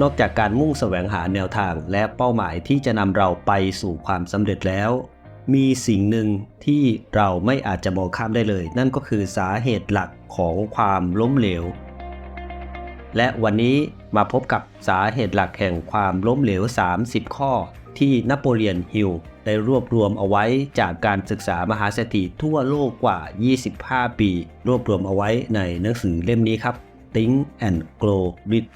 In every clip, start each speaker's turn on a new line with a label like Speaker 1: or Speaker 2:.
Speaker 1: นอกจากการมุ่งแสวงหาแนวทางและเป้าหมายที่จะนำเราไปสู่ความสำเร็จแล้ว มีสิ่งหนึ่งที่เราไม่อาจจะมองข้ามได้เลย นั่นก็คือสาเหตุหลักของความล้มเหลว และวันนี้มาพบกับสาเหตุหลักแห่งความล้มเหลว 30 ข้อ ที่นโปเลียนฮิลได้รวบรวมเอาไว้จากการศึกษามหาเศรษฐีทั่วโลกกว่า 25 ปี รวบรวมเอาไว้ในหนังสือเล่มนี้ครับ Think and Grow Rich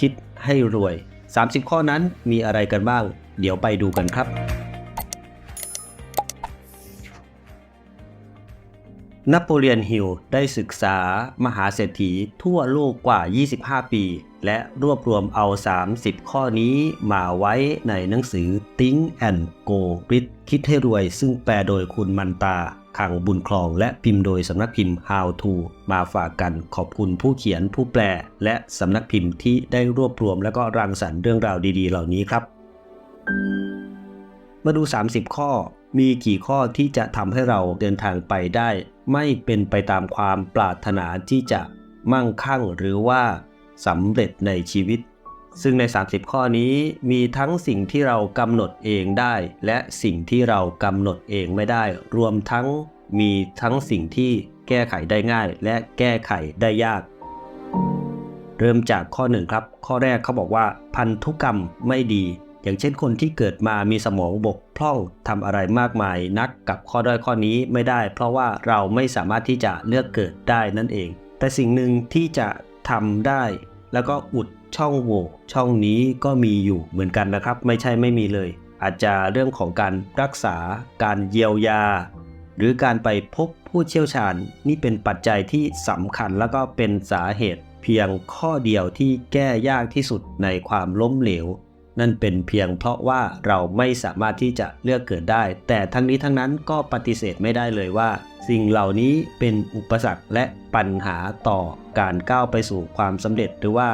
Speaker 1: คิดให้รวย 30 ข้อนั้นมีอะไรกันบ้าง เดี๋ยวไปดูกันครับ นโปเลียนฮิลได้ศึกษามหาเศรษฐีทั่วโลกกว่า 25 ปี และรวบรวมเอา 30 ข้อนี้มาไว้ในหนังสือ Think and Go Rich คิดให้รวยซึ่งแปลโดยคุณมันตา ขังบุญคลอง และพิมพ์โดยสำนักพิมพ์ How to มาฝากกันขอบคุณผู้เขียนผู้แปล และสำนักพิมพ์ที่ได้รวบรวมและก็รังสรรค์เรื่องราวดีๆ เหล่านี้ครับ มาดู 30 ข้อ มีกี่ข้อที่จะทำให้เราเดินทางไปได้ ไม่เป็นไปตามความปรารถนาที่จะมั่งคั่งหรือว่าสำเร็จในชีวิต ซึ่งใน 30 ข้อนี้มีทั้งสิ่งที่เรากำหนดเองได้ และสิ่งที่เรากำหนดเองไม่ได้ รวมทั้ง มีทั้งสิ่งที่แก้ไขได้ง่าย และแก้ไขได้ยาก เริ่มจากข้อหนึ่งครับ ข้อแรกเขาบอกว่า พันธุกรรมไม่ดี อย่างเช่นคนที่เกิดมามีสมองบกพร่องทำอะไรมากมายนักกับข้อด้อยข้อนี้ไม่ได้ เพราะว่าเราไม่สามารถที่จะเลือกเกิดได้นั่นเอง แต่สิ่งหนึ่งที่จะทำได้ แล้วก็อุดช่องโหว่ช่องนี้ก็มีอยู่เหมือนกันนะครับ ไม่ใช่ไม่มีเลย อาจจะเรื่องของการรักษาการเยียวยา หรือการไปพบผู้เชี่ยวชาญนี่เป็นปัจจัยที่สำคัญแล้วก็เป็นสาเหตุเพียงข้อเดียวที่แก้ยากที่สุดในความล้มเหลว นั่นเป็นเพียงเพราะว่าเราไม่สามารถที่จะเลือกเกิดได้ แต่ทั้งนี้ทั้งนั้นก็ปฏิเสธไม่ได้เลยว่า สิ่งเหล่านี้เป็นอุปสรรคและปัญหาต่อการก้าวไปสู่ความสำเร็จหรือว่า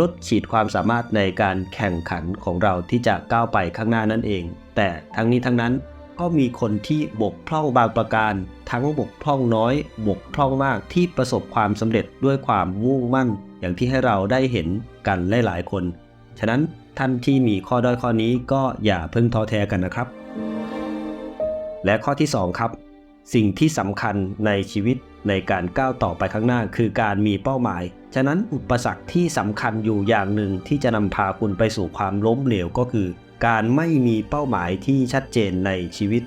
Speaker 1: ลดขีดความสามารถในการแข่งขันของเราที่จะก้าวไปข้างหน้านั่นเอง แต่ทั้งนี้ทั้งนั้น ก็มีคนที่บกพร่องบางประการ ทั้งบกพร่องน้อย บกพร่องมากที่ประสบความสำเร็จด้วยความมุ่งมั่น อย่างที่ให้เราได้เห็นกันหลายๆคน ฉะนั้นท่านที่มีข้อด้อยข้อนี้ก็อย่าเพิ่งท้อแท้กันนะครับ และข้อที่ 2 ครับ สิ่งที่สำคัญในชีวิตในการก้าวต่อไปข้างหน้า คือการมีเป้าหมาย ฉะนั้นอุปสรรคที่สำคัญอยู่อย่างหนึ่งที่จะนำพาคุณไปสู่ความล้มเหลวก็คือ การไม่มีเป้าหมายที่ชัดเจนในชีวิต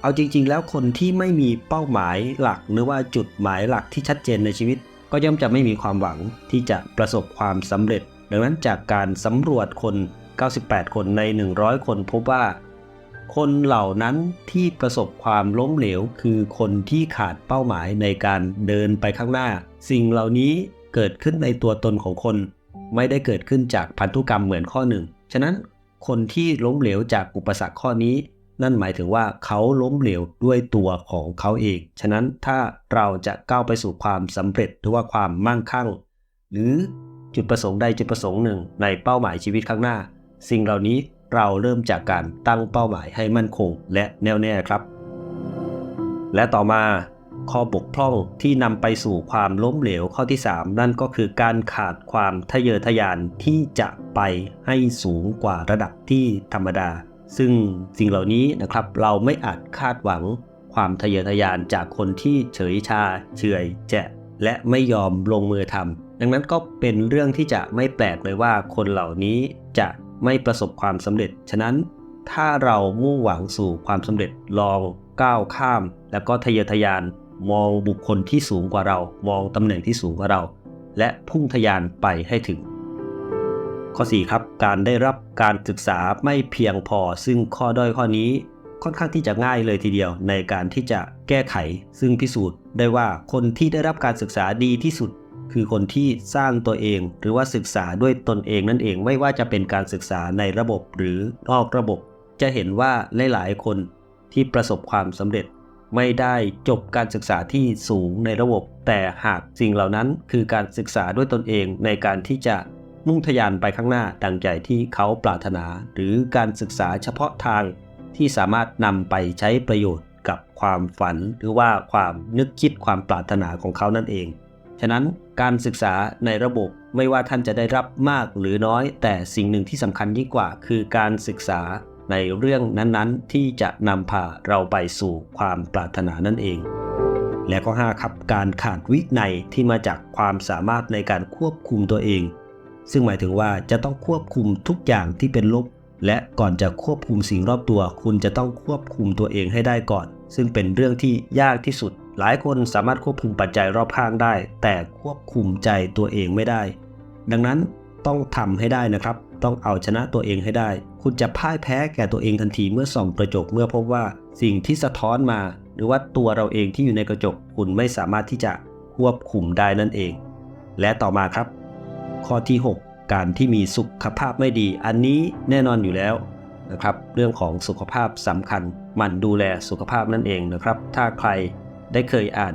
Speaker 1: เอาจริง ๆ แล้วคนที่ไม่มีเป้าหมายหลัก หรือว่าจุดหมายหลักที่ชัดเจนในชีวิต ก็ย่อมจะไม่มีความหวังที่จะประสบความสำเร็จ ดังนั้นจากการสำรวจคน 98 คนใน 100 คนพบว่า คนเหล่านั้นที่ประสบความล้มเหลว คือคนที่ขาดเป้าหมายในการเดินไปข้างหน้า สิ่งเหล่านี้เกิดขึ้นในตัวตนของคน ไม่ได้เกิดขึ้นจากพันธุกรรมเหมือนข้อหนึ่ง ฉะนั้น คนที่ล้มเหลวจากอุปสรรคข้อนี้ นั่นหมายถึงว่าเขาล้มเหลวด้วยตัวของเขาเอง ฉะนั้นถ้าเราจะก้าวไปสู่ความสำเร็จหรือว่าความมั่งคั่ง หรือจุดประสงค์ใดจุดประสงค์หนึ่ง ในเป้าหมายชีวิตข้างหน้า สิ่งเหล่านี้เราเริ่มจากการตั้งเป้าหมายให้มั่นคงและแน่วแน่ครับ และต่อมา ข้อบกพร่องที่นำไปสู่ความล้มเหลวข้อที่ 3 นั่นก็คือการขาดความทะเยอทะยานที่จะไปให้สูงกว่าระดับที่ธรรมดา ซึ่งสิ่งเหล่านี้นะครับเราไม่อาจคาดหวังความทะเยอทะยานจากคนที่เฉยชาเฉยแจะและไม่ยอมลงมือทำดังนั้นก็เป็นเรื่องที่จะไม่แปลกเลยว่าคนเหล่านี้จะไม่ประสบความสำเร็จ ฉะนั้นถ้าเรามุ่งหวังสู่ความสำเร็จลองก้าวข้าม แล้วก็ทะเยอทะยาน มองบุคคลที่สูงกว่าเรา มองตำแหน่งที่สูงกว่าเรา และพุ่งทะยานไปให้ถึง ข้อ 4 ครับ การได้รับการศึกษาไม่เพียงพอ ซึ่งข้อด้อยข้อนี้ค่อนข้างที่จะง่ายเลยทีเดียวในการที่จะแก้ไข ซึ่งพิสูจน์ได้ว่าคนที่ได้รับการศึกษาดีที่สุด คือคนที่สร้างตัวเอง หรือว่าศึกษาด้วยตนเองนั่นเองไม่ว่าจะเป็นการศึกษาในระบบหรือนอกระบบ จะเห็นว่าหลายๆคนที่ประสบความสำเร็จ ไม่ได้จบการศึกษาที่สูงในระบบ แต่หากสิ่งเหล่านั้นคือการศึกษาด้วยตนเองในการที่จะมุ่งทะยานไปข้างหน้าดังใจที่เขาปรารถนา หรือการศึกษาเฉพาะทางที่สามารถนำไปใช้ประโยชน์กับความฝัน หรือว่าความนึกคิดความปรารถนาของเขานั่นเอง ฉะนั้นการศึกษาในระบบไม่ว่าท่านจะได้รับมากหรือน้อย แต่สิ่งหนึ่งที่สำคัญยิ่งกว่า คือการศึกษา ในเรื่องนั้นๆ ที่จะนำพาเราไปสู่ความปรารถนานั่นเอง และข้อ5ครับการขาดวินัยที่มาจากความสามารถในการควบคุมตัวเอง ซึ่งหมายถึงว่าจะต้องควบคุมทุกอย่างที่เป็นลบ และก่อนจะควบคุมสิ่งรอบตัว คุณจะต้องควบคุมตัวเองให้ได้ก่อน ซึ่งเป็นเรื่องที่ยากที่สุด หลายคนสามารถควบคุมปัจจัยรอบข้างได้ แต่ควบคุมใจตัวเองไม่ได้ ดังนั้นต้องทำให้ได้นะครับ ต้องเอาชนะตัวเองให้ได้ คุณจะพ่ายแพ้แก่ตัวเองทันทีเมื่อส่องกระจกเมื่อพบว่าสิ่งที่สะท้อนมา หรือว่าตัวเราเองที่อยู่ในกระจกคุณไม่สามารถที่จะควบคุมได้นั่นเอง และต่อมาครับ ข้อที่ 6 การที่มีสุขภาพไม่ดี อันนี้แน่นอนอยู่แล้วนะครับ เรื่องของสุขภาพสำคัญมันดูแลสุขภาพนั่นเองนะครับ ถ้าใครได้เคยอ่าน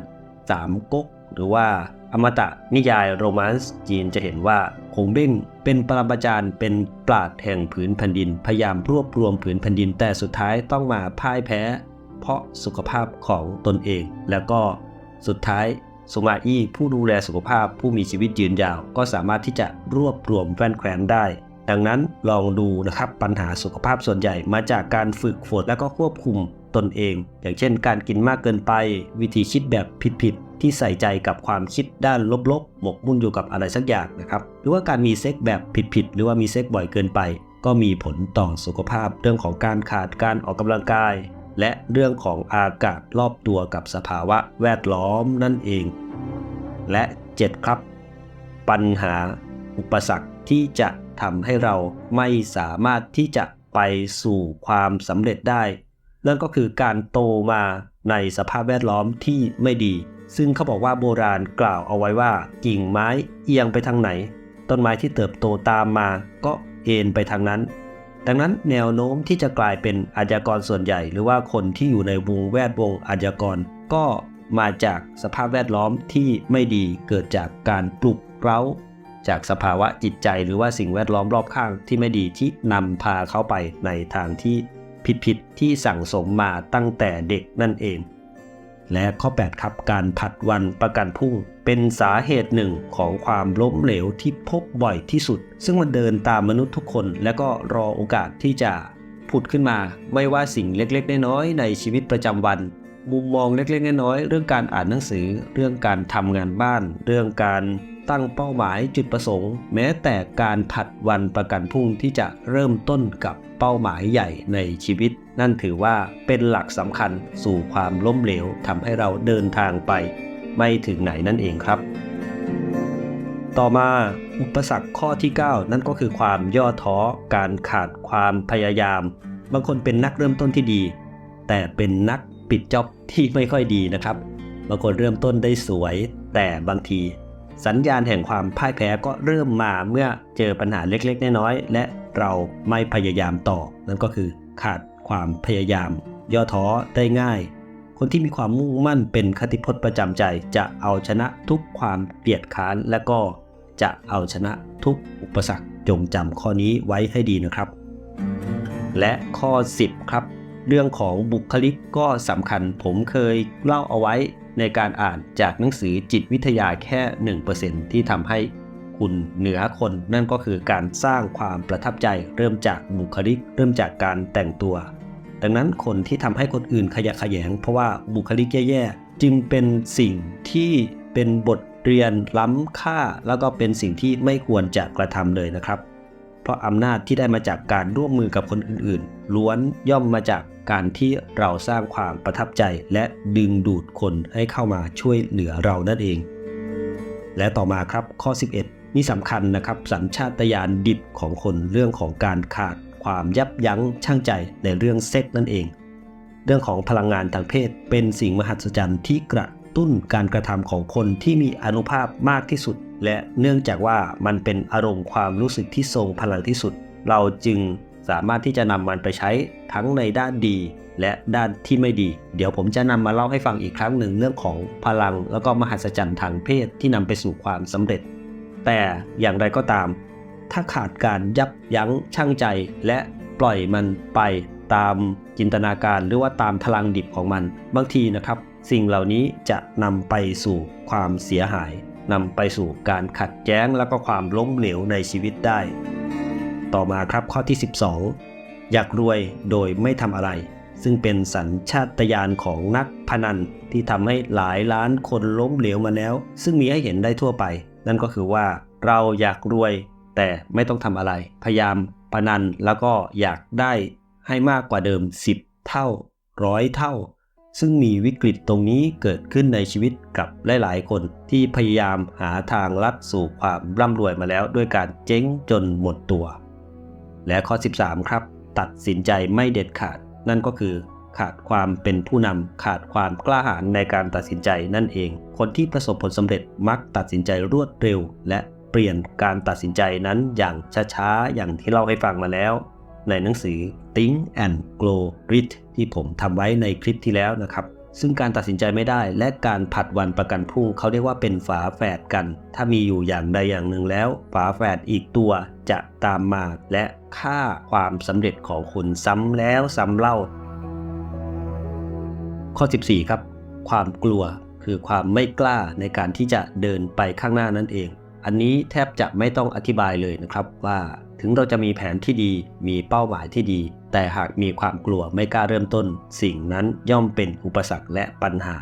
Speaker 1: สามก๊กหรือว่า อมตะนิยายโรแมนส์จีนจะเห็นว่าคงเบ้งเป็นปรมาจารย์เป็นปราดแห่งผืนแผ่นดิน พยายามรวบรวมผืนแผ่นดินแต่สุดท้ายต้องมาพ่ายแพ้ เพราะสุขภาพของตนเอง แล้วก็สุดท้ายสมาอี้ผู้ดูแลสุขภาพผู้มีชีวิตยืนยาว ก็สามารถที่จะรวบรวมแว่นแคว้นได้ ดังนั้นลองดูนะครับปัญหาสุขภาพส่วนใหญ่มาจากการฝึกฝนและก็ควบคุมตนเอง อย่างเช่น การกินมากเกินไป วิธีคิดแบบผิดๆที่ใส่ใจกับความคิดด้านลบๆ หมกมุ่นอยู่กับอะไรสักอย่างนะครับ หรือว่าการมีเซ็กแบบผิดๆหรือว่ามีเซ็กบ่อยเกินไป ก็มีผลต่อสุขภาพเรื่องของการขาดการออกกำลังกาย และเรื่องของอากาศรอบตัวกับสภาวะแวดล้อมนั่นเอง และ 7 ครับ ปัญหาอุปสรรคที่จะ ทำให้เราไม่สามารถที่จะไปสู่ความสำเร็จได้ นั่นก็คือการโตมาในสภาพแวดล้อมที่ไม่ดี ซึ่งเขาบอกว่าโบราณกล่าวเอาไว้ว่ากิ่งไม้เอียงไปทางไหน ต้นไม้ที่เติบโตตามมาก็เอ็นไปทางนั้น ดังนั้นแนวโน้มที่จะกลายเป็นอาชญากรส่วนใหญ่ หรือว่าคนที่อยู่ในวงแวดวงอาชญากร ก็มาจากสภาพแวดล้อมที่ไม่ดีเกิดจากการปลุกเร้า จากสภาวะจิตใจหรือว่าสิ่งแวดล้อมรอบข้างที่ไม่ดีที่นำพาเขาไปในทางที่ผิดๆที่สั่งสมมาตั้งแต่เด็กนั่นเอง และข้อ 8 ครับการผัดวันประกันพรุ่ง เป็นสาเหตุหนึ่งของความล้มเหลวที่พบบ่อยที่สุด ซึ่งมันเดินตามมนุษย์ทุกคน และก็รอโอกาสที่จะผุดขึ้นมา ไม่ว่าสิ่งเล็กๆ น้อยๆในชีวิตประจำวันมุมมองเล็กๆ น้อยๆ เรื่องการอ่านหนังสือ เรื่องการทำงานบ้าน เรื่องการ ตั้งเป้าหมายจุดประสงค์ แม้แต่การผัดวันประกันพรุ่งที่จะเริ่มต้นกับเป้าหมายใหญ่ในชีวิต นั่นถือว่าเป็นหลักสำคัญสู่ความล้มเหลวทำให้เราเดินทางไป ไม่ถึงไหนนั่นเองครับ ต่อมาอุปสรรคข้อที่ 9 นั่นก็คือความย่อท้อการขาดความพยายาม บางคนเป็นนักเริ่มต้นที่ดี แต่เป็นนักปิดจ็อบที่ไม่ค่อยดีนะครับบางคนเริ่มต้นได้สวย แต่บางที สัญญาณแห่งความพ่ายแพ้ก็เริ่มมาเมื่อเจอปัญหาเล็กๆ น้อยๆ และเราไม่พยายามต่อ นั่นก็คือขาดความพยายาม ย่อท้อได้ง่าย คนที่มีความมุ่งมั่นเป็นคติพจน์ประจำใจ จะเอาชนะทุกความเกลียดค้านและก็จะเอาชนะทุกอุปสรรคจงจำข้อนี้ไว้ให้ดีนะครับ และข้อ 10 ครับ เรื่องของบุคลิกก็สำคัญผมเคยเล่าเอาไว้ ในการอ่านจากหนังสือจิตวิทยาแค่ 1%ที่ทำให้คุณเหนือคน นั่นก็คือการสร้างความประทับใจ เริ่มจากบุคลิก เริ่มจากการแต่งตัว ดังนั้นคนที่ทำให้คนอื่นขยะแขยง เพราะว่าบุคลิกแย่ๆจึงเป็นสิ่งที่เป็นบทเรียนล้ำค่า แล้วก็เป็นสิ่งที่ไม่ควรจะกระทำเลยนะครับ เพราะอำนาจที่ได้มาจากการร่วมมือกับคนอื่นๆ ล้วนย่อมมาจาก การที่เราสร้างความประทับใจและดึงดูดคนให้เข้ามาช่วยเหลือเรานั่นเอง และต่อมาครับข้อ 11 นี่สำคัญนะครับสัญชาตญาณดิบของคนเรื่องของการขาดความยับยั้งชั่งใจในเรื่องเซ็กนั่นเอง เรื่องของพลังงานทางเพศเป็นสิ่งมหัศจรรย์ที่กระตุ้นการกระทำของคนที่มีอนุภาพมากที่สุด และเนื่องจากว่ามันเป็นอารมณ์ความรู้สึกที่ทรงพลังที่สุด เราจึง สามารถที่จะนำมันไปใช้ทั้งในด้านดี และด้านที่ไม่ดี เดี๋ยวผมจะนำมาเล่าให้ฟังอีกครั้งหนึ่งเรื่องของพลัง แล้วก็มหัศจรรย์ทางเพศที่นำไปสู่ความสำเร็จ แต่อย่างไรก็ตาม ถ้าขาดการยับยั้งชั่งใจ และปล่อยมันไปตามจินตนาการหรือว่าตามพลังดิบของมัน บางทีนะครับ สิ่งเหล่านี้จะนำไปสู่ความเสียหายนำไปสู่การขัดแย้งและก็ความล้มเหลวในชีวิตได้ ต่อมาครับข้อที่ 12 อยากรวยโดยไม่ทำอะไร ซึ่งเป็นสัญชาตญาณของนักพนันที่ทำให้หลายล้านคนล้มเหลวมาแล้ว ซึ่งมีให้เห็นได้ทั่วไป นั่นก็คือว่าเราอยากรวย แต่ไม่ต้องทำอะไร พยายามพนันแล้วก็อยากได้ให้มากกว่าเดิม 10 เท่าร้อยเท่า ซึ่งมีวิกฤตตรงนี้เกิดขึ้นในชีวิตกับหลาย ๆ คนที่พยายามหาทางลัดสู่ความร่ำรวยมาแล้วด้วยการเจ๊งจนหมดตัว และข้อ 13 ครับ ตัดสินใจไม่เด็ดขาด นั่นก็คือ ขาดความเป็นผู้นำขาดความกล้าหาญในการตัดสินใจนั่นเอง คนที่ประสบผลสำเร็จมักตัดสินใจรวดเร็ว และเปลี่ยนการตัดสินใจนั้นอย่างช้าๆ อย่างที่เล่าให้ฟังมาแล้ว ในหนังสือ Think and Grow Rich ที่ผมทำไว้ในคลิปที่แล้วนะครับ ซึ่งการตัดสินใจไม่ได้ และการผัดวันประกันพรุ่งเขาเรียกว่าเป็นฝาแฝดกัน ถ้ามีอยู่อย่างใดอย่างหนึ่งแล้ว ฝาแฝดอีกตัวจะตามมาและค่าความสำเร็จของคุณซ้ำแล้วซ้ำเล่า ข้อ 14 ครับ ความกลัวคือความไม่กล้าในการที่จะเดินไปข้างหน้านั่นเอง อันนี้แทบจะไม่ต้องอธิบายเลยนะครับว่า ถึงเราจะมีแผนที่ดี มีเป้าหมายที่ดี แต่หากมีความกลัวไม่กล้าเริ่มต้น สิ่งนั้นย่อมเป็นอุปสรรคและปัญหา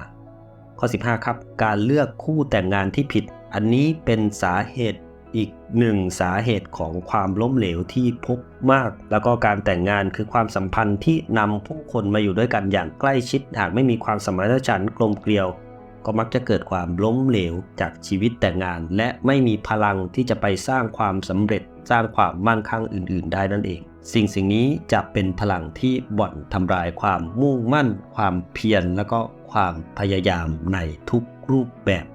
Speaker 1: ข้อ 15 ครับ การเลือกคู่แต่งงานที่ผิด อันนี้เป็นสาเหตุอีกหนึ่งสาเหตุของความล้มเหลวที่พบมาก แล้วก็การแต่งงานคือความสัมพันธ์ที่นำผู้คนมาอยู่ด้วยกันอย่างใกล้ชิด หากไม่มีความสมานฉันท์กลมเกลียว ก็มักจะเกิดความล้มเหลวจากชีวิตแต่งาน และไม่มีพลังที่จะไปสร้างความสำเร็จสร้างความมั่งคั่งอื่น ๆ ได้นั่นเอง สิ่งสิ่งนี้จะเป็นพลังที่บ่อนทำลายความมุ่งมั่น ความเพียรแล้วก็ความพยายามในทุกรูปแบบ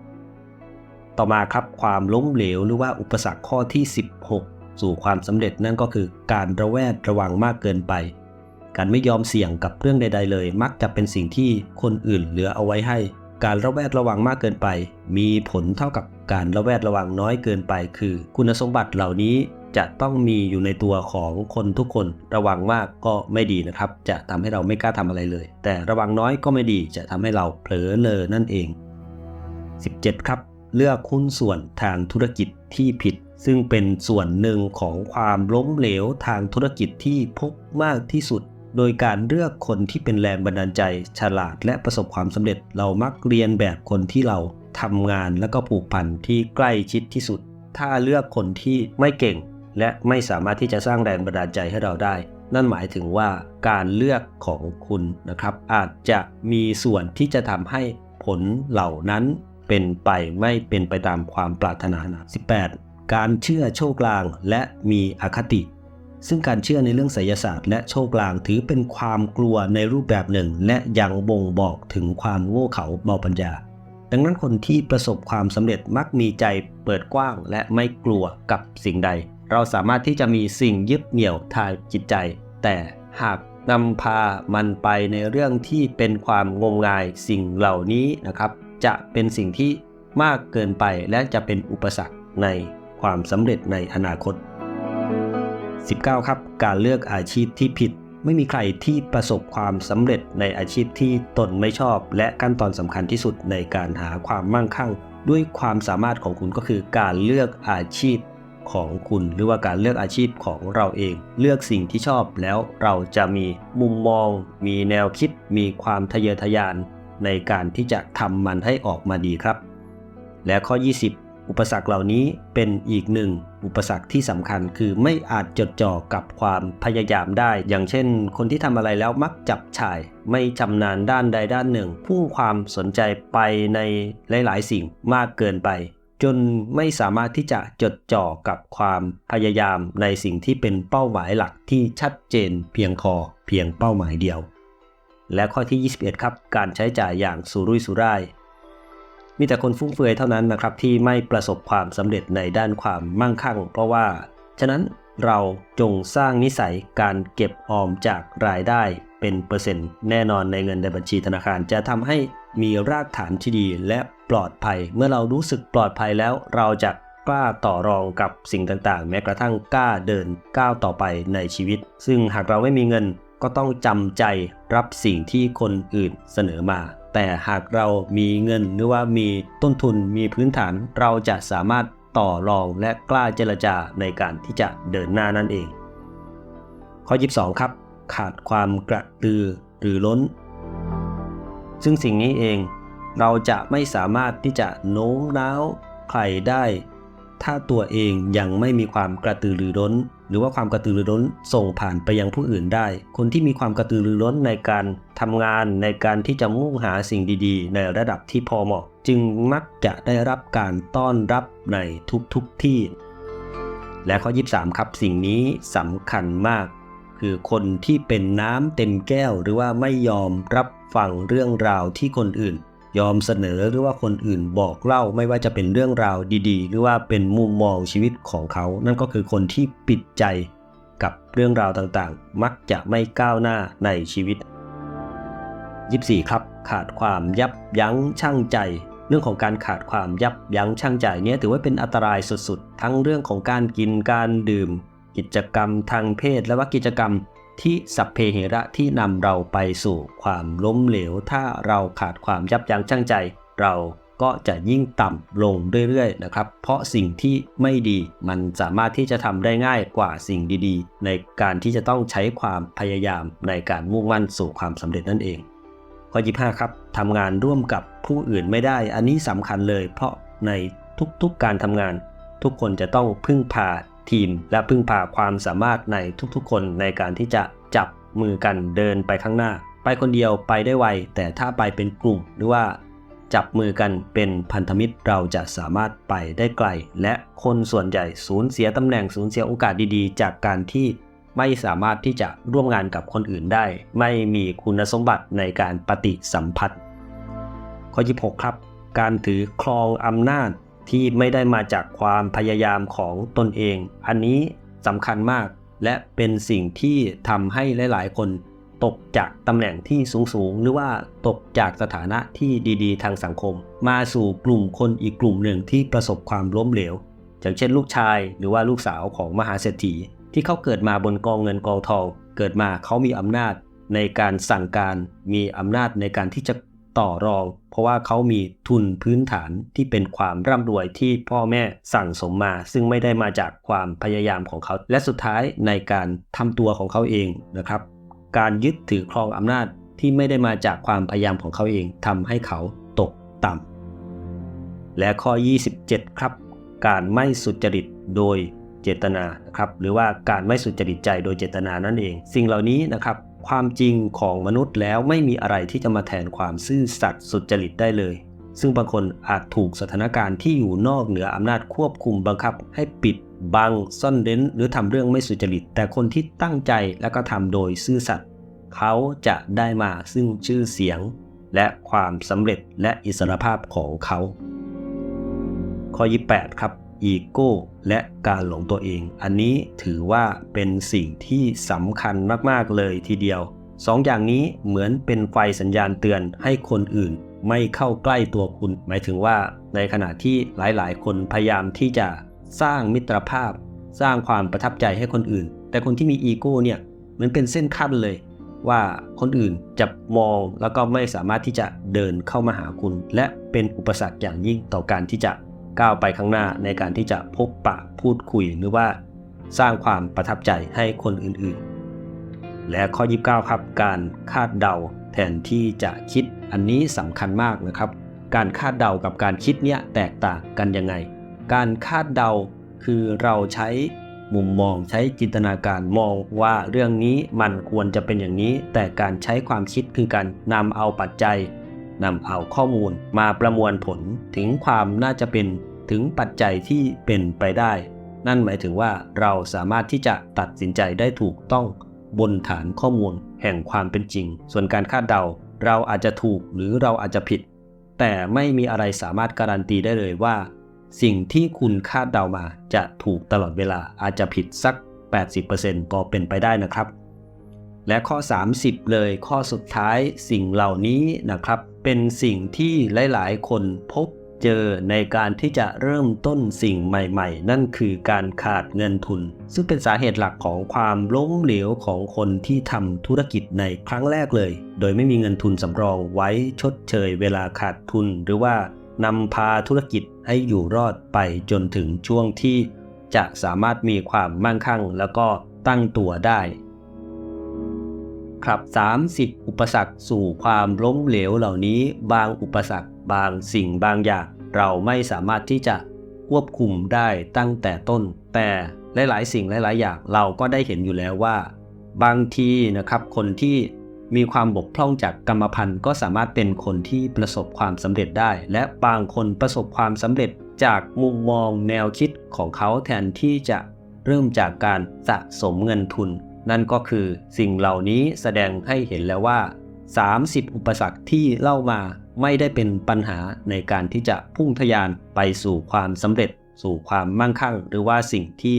Speaker 1: ต่อมาครับความล้มเหลวหรือว่าอุปสรรคข้อที่ 16 สู่ความสำเร็จนั่นก็คือการระแวดระวังมากเกินไปการไม่ยอมเสี่ยงกับเรื่องใด ๆ เลย มักจะเป็นสิ่งที่คนอื่นเหลือเอาไว้ให้ การระแวดระวังมากเกินไป มีผลเท่ากับการระแวดระวังน้อยเกินไป คือ คุณสมบัติเหล่านี้จะต้องมีอยู่ในตัวของคนทุกคน ระวังมากก็ไม่ดีนะครับ จะทำให้เราไม่กล้าทำอะไรเลย แต่ระวังน้อยก็ไม่ดีจะทำให้เราเผลอเลอนั่นเอง 17 ครับ เลือกหุ้นส่วนทางธุรกิจที่ผิด ซึ่งเป็นส่วนหนึ่งของความล้มเหลวทางธุรกิจที่พบมากที่สุด โดยการเลือกคนที่เป็นแรงบันดาลใจ ฉลาดและประสบความสำเร็จเรามักเรียนแบบคนที่เราทำงานและก็ผูกพันที่ใกล้ชิดที่สุด ถ้าเลือกคนที่ไม่เก่ง และไม่สามารถที่จะสร้างแรงบันดาลใจให้เราได้ นั่นหมายถึงว่าการเลือกของคุณนะครับ อาจจะมีส่วนที่จะทำให้ผลเหล่านั้นเป็นไปไม่เป็นไปตามความปรารถนานะ18 การเชื่อโชคลางและมีอคติ ซึ่งการเชื่อในเรื่องไสยศาสตร์และโชคลางถือเป็นความกลัวในรูปแบบหนึ่ง และยังบ่งบอกถึงความโง่เขลาเบาปัญญา ดังนั้นคนที่ประสบความสำเร็จมักมีใจเปิดกว้างและไม่กลัวกับสิ่งใด เราสามารถที่จะมีสิ่งยึดเหนี่ยวทางจิตใจ แต่หากนำพามันไปในเรื่องที่เป็นความงมงายสิ่งเหล่านี้นะครับ จะเป็นสิ่งที่มากเกินไปและจะเป็นอุปสรรคในความสำเร็จในอนาคต 19 ครับ การเลือกอาชีพที่ผิด ไม่มีใครที่ประสบความสำเร็จในอาชีพที่ตนไม่ชอบ และขั้นตอนสำคัญที่สุดในการหาความมั่งคั่ง ด้วยความสามารถของคุณก็คือการเลือกอาชีพของคุณ หรือว่าการเลือกอาชีพของเราเอง เลือกสิ่งที่ชอบแล้วเราจะมีมุมมอง มีแนวคิด มีความทะเยอทะยานในการที่จะทำมันให้ออกมาดีครับ และข้อ 20 อุปสรรคเหล่านี้เป็นอีกหนึ่ง อุปสรรคที่สำคัญคือไม่อาจจดจ่อกับความพยายามได้ อย่างเช่น คนที่ทำอะไรแล้วมักจับฉ่าย ไม่ชำนาญด้านใดด้านหนึ่ง พุ่งความสนใจไปในหลาย ๆ สิ่งมากเกินไป จนไม่สามารถที่จะจดจ่อกับความพยายามในสิ่งที่เป็นเป้าหมายหลักที่ชัดเจน เพียงพอเพียงเป้าหมายเดียว และข้อที่ 21 ครับ การใช้จ่ายอย่างสุรุ่ยสุร่าย มีแต่คนฟุ่มเฟือยเท่านั้นนะครับที่ไม่ประสบความสำเร็จในด้านความมั่งคั่ง เพราะว่า ฉะนั้นเราจงสร้างนิสัยการเก็บออมจากรายได้เป็นเปอร์เซ็นต์แน่นอนในเงินในบัญชีธนาคาร จะทำให้มีรากฐานที่ดีและปลอดภัย เมื่อเรารู้สึกปลอดภัยแล้วเราจะกล้าต่อรองกับสิ่งต่างๆ แม้กระทั่งกล้าเดินก้าวต่อไปในชีวิต ซึ่งหากเราไม่มีเงินก็ต้องจำใจรับสิ่งที่คนอื่นเสนอมา แต่หากเรามีเงินหรือว่ามีต้นทุนมีพื้นฐานเราจะสามารถต่อรองและกล้าเจรจาในการที่จะเดินหน้านั่นเอง ข้อ 22 ครับ ขาดความกระตือหรือล้น ซึ่งสิ่งนี้เองเราจะไม่สามารถที่จะโน้มน้าวใครได้ ถ้าตัวเองยังไม่มีความกระตือรือร้น หรือว่าความกระตือรือร้นส่งผ่านไปยังผู้อื่นได้ คนที่มีความกระตือรือร้นในการทำงานในการที่จะมุ่งหาสิ่งดีๆ ในระดับที่พอเหมาะ จึงมักจะได้รับการต้อนรับในทุกๆทที่ และข้อ 23 ครับสิ่งนี้สำคัญมาก คือคนที่เป็นน้ำเต็มแก้ว หรือว่าไม่ยอมรับฟังเรื่องราวที่คนอื่น ยอมเสนอหรือว่าคนอื่นบอกเล่าไม่ว่าจะเป็นเรื่องราวดีๆ หรือว่าเป็นมุมมองชีวิตของเขา นั่นก็คือคนที่ปิดใจกับเรื่องราวต่างๆ มักจะไม่ก้าวหน้าในชีวิต 24 ครับ ขาดความยับยั้งชั่งใจ เรื่องของการขาดความยับยั้งชั่งใจเนี้ยถือว่าเป็นอันตรายสุดๆ ทั้งเรื่องของการกินการดื่ม กิจกรรมทางเพศและว่ากิจกรรม ที่สัพเพเหระที่นำเราไปสู่ความล้มเหลว ถ้าเราขาดความยับยั้งชั่งใจ เราก็จะยิ่งต่ำลงเรื่อยๆนะครับ เพราะสิ่งที่ไม่ดีมันสามารถที่จะทำได้ง่ายกว่าสิ่งดีๆ ในการที่จะต้องใช้ความพยายามในการมุ่งมั่นสู่ความสำเร็จนั่นเองข้อ25ครับทำงานร่วมกับผู้อื่นไม่ได้ อันนี้สำคัญเลย เพราะในทุกๆการทำงาน ทุกคนจะต้องพึ่งพา ทีม และพึ่งพาความสามารถในทุกๆ คนในการที่จะจับมือกันเดินไปข้างหน้า ไปคนเดียวไปได้ไว แต่ถ้าไปเป็นกลุ่มหรือว่าจับมือกันเป็นพันธมิตรเราจะสามารถไปได้ไกล และคนส่วนใหญ่สูญเสียตำแหน่งสูญเสียโอกาสดีๆ จากการที่ไม่สามารถที่จะร่วมงานกับคนอื่นได้ ไม่มีคุณสมบัติในการปฏิสัมพันธ์ข้อ 26 ครับ การถือครองอำนาจ ที่ไม่ได้มาจากความพยายามของตนเอง อันนี้สำคัญมาก และเป็นสิ่งที่ทำให้หลาย ๆ คนตกจากตำแหน่งที่สูง ๆ หรือว่าตกจากสถานะที่ดีๆ ทางสังคม มาสู่กลุ่มคนอีกกลุ่มหนึ่งที่ประสบความล้มเหลว อย่างเช่นลูกชายหรือว่าลูกสาวของมหาเศรษฐี ที่เขาเกิดมาบนกองเงินกองทอง เกิดมาเขามีอำนาจในการสั่งการ มีอำนาจในการที่จะ ต่อรอง เพราะว่าเขามีทุนพื้นฐานที่เป็นความร่ำรวยที่พ่อแม่สั่งสมมา ซึ่งไม่ได้มาจากความพยายามของเขา และสุดท้ายในการทำตัวของเขาเองนะครับ การยึดถือครองอำนาจที่ไม่ได้มาจากความพยายามของเขาเองทำให้เขาตกต่ำและข้อ 27 ครับ การไม่สุจริตโดยเจตนานะครับหรือว่าการไม่สุจริตใจโดยเจตนานั่นเอง สิ่งเหล่านี้นะครับ ความจริงของมนุษย์แล้วไม่มีอะไรที่จะมาแทนความซื่อสัตย์สุจริตได้เลย ซึ่งบางคนอาจถูกสถานการณ์ที่อยู่นอกเหนืออำนาจควบคุมบังคับ ให้ปิดบังซ่อนเร้นหรือทำเรื่องไม่สุจริต แต่คนที่ตั้งใจและก็ทำโดยซื่อสัตย์เขาจะได้มาซึ่งชื่อเสียง และความสำเร็จและอิสรภาพของเขา ข้อ 28 ครับ อีโก้และการหลงตัวเอง อันนี้ถือว่าเป็นสิ่งที่สำคัญมากๆเลยทีเดียวสองอย่างนี้เหมือนเป็นไฟสัญญาณเตือนให้คนอื่นไม่เข้าใกล้ตัวคุณ หมายถึงว่าในขณะที่หลายๆ คนพยายามที่จะสร้างมิตรภาพ สร้างความประทับใจให้คนอื่น แต่คนที่มีอีโก้เนี่ยเหมือนเป็นเส้นขั้นเลย ว่าคนอื่นจะมองแล้วก็ไม่สามารถที่จะเดินเข้ามาหาคุณ และเป็นอุปสรรคอย่างยิ่งต่อการที่จะ ก้าวไปข้างหน้าในการที่จะพบปะพูดคุยหรือว่าสร้างความประทับใจให้คนอื่นๆ และข้อ 29 ครับ การคาดเดาแทนที่จะคิดอันนี้สำคัญมากนะครับ การคาดเดากับการคิดเนี่ยแตกต่างกันยังไง การคาดเดาคือเราใช้มุมมองใช้จินตนาการมองว่าเรื่องนี้มันควรจะเป็นอย่างนี้ แต่การใช้ความคิดคือการนำเอาปัจจัย นำเอาข้อมูลมาประมวลผลถึงความน่าจะเป็นถึงปัจจัยที่เป็นไปได้ นั่นหมายถึงว่าเราสามารถที่จะตัดสินใจได้ถูกต้องบนฐานข้อมูลแห่งความเป็นจริง ส่วนการคาดเดา เราอาจจะถูกหรือเราอาจจะผิด แต่ไม่มีอะไรสามารถการันตีได้เลยว่า สิ่งที่คุณคาดเดามาจะถูกตลอดเวลาอาจจะผิดสัก 80%ก็เป็นไปได้นะครับ และข้อ 30 เลยข้อสุดท้ายสิ่งเหล่านี้นะครับ เป็นสิ่งที่หลาย ๆ คนพบเจอในการที่จะเริ่มต้นสิ่งใหม่ ๆ นั่นคือการขาดเงินทุน ซึ่งเป็นสาเหตุหลักของความล้มเหลวของคนที่ทำธุรกิจในครั้งแรกเลย โดยไม่มีเงินทุนสำรองไว้ชดเชยเวลาขาดทุน หรือว่านำพาธุรกิจให้อยู่รอดไปจนถึงช่วงที่จะสามารถมีความมั่งคั่ง แล้วก็ตั้งตัวได้ ครับ 30 อุปสรรคสู่ความล้มเหลวเหล่านี้ บางอุปสรรคบางสิ่งบางอย่าง เราไม่สามารถที่จะควบคุมได้ตั้งแต่ต้น แต่หลาย ๆ สิ่งหลาย ๆ อย่างเราก็ได้เห็นอยู่แล้วว่า บางทีนะครับคนที่มีความบกพร่องจากกรรมพันธุ์ก็สามารถเป็นคนที่ประสบความสำเร็จได้ และบางคนประสบความสำเร็จจากมุมมองแนวคิดของเขาแทนที่จะเริ่มจากการสะสมเงินทุน นั่นก็คือสิ่งเหล่านี้แสดงให้เห็นแล้วว่า 30 อุปสรรคที่เล่ามาไม่ได้เป็นปัญหาในการที่จะพุ่งทะยานไปสู่ความสำเร็จ สู่ความมั่งคั่ง หรือว่าสิ่งที่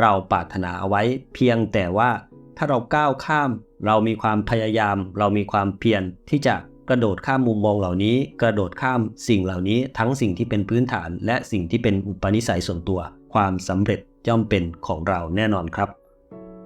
Speaker 1: เราปรารถนาเอาไว้ เพียงแต่ว่าถ้าเราก้าวข้าม เรามีความพยายาม เรามีความเพียรที่จะกระโดดข้ามมุมมองเหล่านี้ กระโดดข้ามสิ่งเหล่านี้ ทั้งสิ่งที่เป็นพื้นฐาน และสิ่งที่เป็นอุปนิสัยส่วนตัว ความสำเร็จย่อมเป็นของเราแน่นอนครับ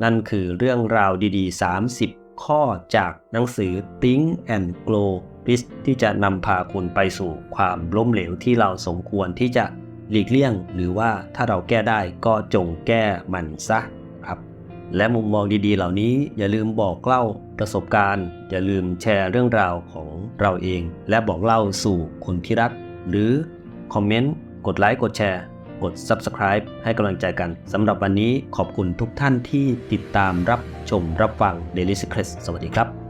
Speaker 1: นั่นคือเรื่องราวดีๆ 30 ข้อจากหนังสือ Think and Grow Rich ที่จะนำพาคุณไปสู่ความล้มเหลวที่เราสมควรที่จะหลีกเลี่ยง หรือว่าถ้าเราแก้ได้ก็จงแก้มันซะครับ และมุมมองดีๆ เหล่านี้อย่าลืมบอกเล่าประสบการณ์ อย่าลืมแชร์เรื่องราวของเราเอง และบอกเล่าสู่คนที่รัก หรือคอมเมนต์กดไลค์กดแชร์ กด Subscribe ให้กำลังใจกันสำหรับวันนี้ขอบคุณทุกท่านที่ติดตามรับชมรับฟัง Daily Secrets สวัสดีครับ